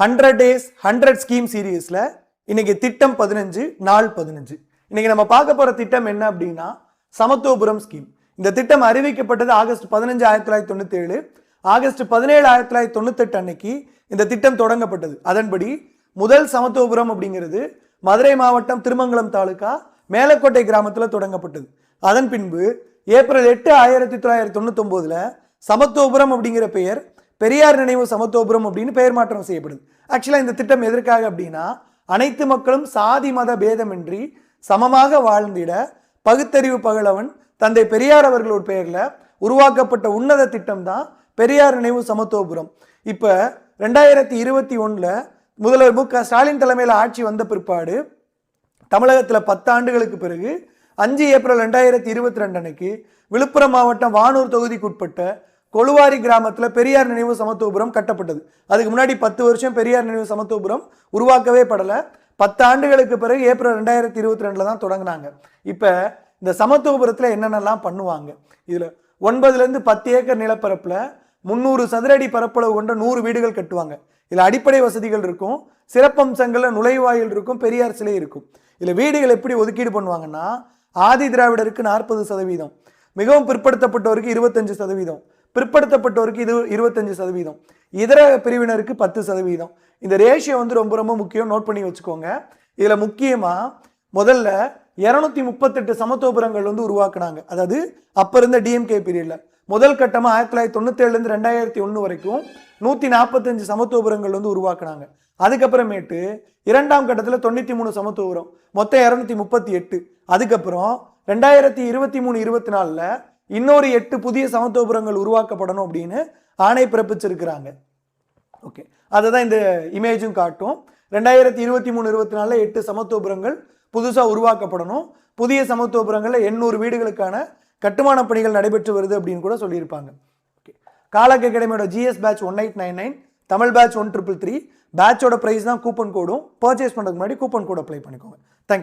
Hundred days hundred scheme சீரீஸில் இன்னைக்கு திட்டம் பதினஞ்சு நாள் பதினஞ்சு. இன்னைக்கு நம்ம பார்க்க போகிற திட்டம் என்ன அப்படின்னா சமத்துவபுரம் ஸ்கீம் இந்த திட்டம் அறிவிக்கப்பட்டது ஆகஸ்ட் பதினஞ்சு ஆயிரத்தி தொள்ளாயிரத்தி தொண்ணூற்றி ஏழு ஆகஸ்ட் பதினேழு ஆயிரத்தி தொள்ளாயிரத்தி தொண்ணூத்தெட்டு அன்னைக்கு இந்த திட்டம் தொடங்கப்பட்டது. அதன்படி முதல் சமத்துவபுரம் அப்படிங்கிறது மதுரை மாவட்டம் திருமங்கலம் தாலுக்கா மேலக்கோட்டை கிராமத்தில் தொடங்கப்பட்டது. அதன் பின்பு ஏப்ரல் எட்டு ஆயிரத்தி தொள்ளாயிரத்தி தொண்ணூத்தொம்போதில் சமத்துவபுரம் அப்படிங்கிற பெயர் பெரியார் நினைவு சமத்துவபுரம் அப்படின்னு பெயர் மாற்றம் செய்யப்படுது. ஆக்சுவலாக இந்த திட்டம் எதற்காக அப்படின்னா அனைத்து மக்களும் சாதி மத பேதமின்றி சமமாக வாழ்ந்திட பகுத்தறிவு பகலவன் தந்தை பெரியார் அவர்களோட பெயரில் உருவாக்கப்பட்ட உன்னத திட்டம் தான் பெரியார் நினைவு சமத்துவபுரம். இப்போ ரெண்டாயிரத்தி இருபத்தி ஒன்றில் முதல்வர் மு க ஸ்டாலின் தலைமையில் ஆட்சி வந்த பிற்பாடு தமிழகத்தில் பத்து ஆண்டுகளுக்கு பிறகு அஞ்சு ஏப்ரல் ரெண்டாயிரத்தி இருபத்தி ரெண்டு அன்னைக்கு விழுப்புரம் மாவட்டம் வானூர் தொகுதிக்குட்பட்ட கொழுவாரி கிராமத்தில் பெரியார் நினைவு சமத்துவபுரம் கட்டப்பட்டது. அதுக்கு முன்னாடி பத்து வருஷம் பெரியார் நினைவு சமத்துவபுரம் உருவாக்கவே படலை. பத்து ஆண்டுகளுக்கு பிறகு ஏப்ரல் ரெண்டாயிரத்தி இருபத்தி ரெண்டில் தான் தொடங்கினாங்க. இப்போ இந்த சமத்துவபுரத்தில் என்னென்னலாம் பண்ணுவாங்க? இதில் ஒன்பதுலேருந்து பத்து ஏக்கர் நிலப்பரப்பில் முந்நூறு சதுரடி பரப்பளவு கொண்ட நூறு வீடுகள் கட்டுவாங்க. இதில் அடிப்படை வசதிகள் இருக்கும். சிறப்பம்சங்களில் நுழைவாயில் இருக்கும். பெரியார் சிலை இருக்கும். இதில் வீடுகள் எப்படி ஒதுக்கீடு பண்ணுவாங்கன்னா ஆதி திராவிடருக்கு நாற்பது சதவீதம் மிகவும் பிற்படுத்தப்பட்டவருக்கு இருபத்தஞ்சு சதவீதம் பிற்படுத்தப்பட்டோருக்கு இது இருபத்தஞ்சு சதவீதம். இதர பிரிவினருக்கு பத்து சதவீதம். இந்த ரேஷியோ வந்து ரொம்ப ரொம்ப முக்கியம். நோட் பண்ணி வச்சுக்கோங்க. இதில் முக்கியமாக முதல்ல இரநூத்தி முப்பத்தெட்டு சமத்துவபுரங்கள் வந்து உருவாக்குனாங்க. அதாவது அப்போ இருந்த டிஎம்கே பீரியடில் முதல் கட்டமாக ஆயிரத்தி தொள்ளாயிரத்தி தொண்ணூத்தேழுலேருந்து ரெண்டாயிரத்தி ஒன்று வரைக்கும் நூற்றி நாற்பத்தஞ்சு சமத்துவபுரங்கள் வந்து உருவாக்குனாங்க. அதுக்கப்புறமேட்டு இரண்டாம் கட்டத்தில் தொண்ணூற்றி மூணு சமத்துவபுரம். மொத்தம் இரநூத்தி முப்பத்தி எட்டு. அதுக்கப்புறம் ரெண்டாயிரத்தி இருபத்தி மூணு இருபத்தி நாலில் இன்னொரு எட்டு புதிய சமத்துவபுரங்கள் உருவாக்கப்படணும் அப்படின்னு ஆணை பிறப்பிச்சிருக்கிறாங்க. ஓகே. அதை தான் இந்த இமேஜும் காட்டும். ரெண்டாயிரத்தி இருபத்தி மூணு இருபத்தி நாலில் எட்டு சமத்துவபுரங்கள் புதுசாக உருவாக்கப்படணும். புதிய சமத்துவபுரங்களில் எண்ணூறு வீடுகளுக்கான கட்டுமான பணிகள் நடைபெற்று வருது அப்படின்னு கூட சொல்லியிருப்பாங்க. ஓகே. காலக் அகாடமியோட GS batch one eight nine nine Tamil batch one triple three பேட்சோட price தான் கூப்பன் கோடும் பர்ச்சேஸ் பண்ணுறதுக்கு முன்னாடி கூப்பன் கோட் அப்ளை பண்ணிக்கோங்க. Thank you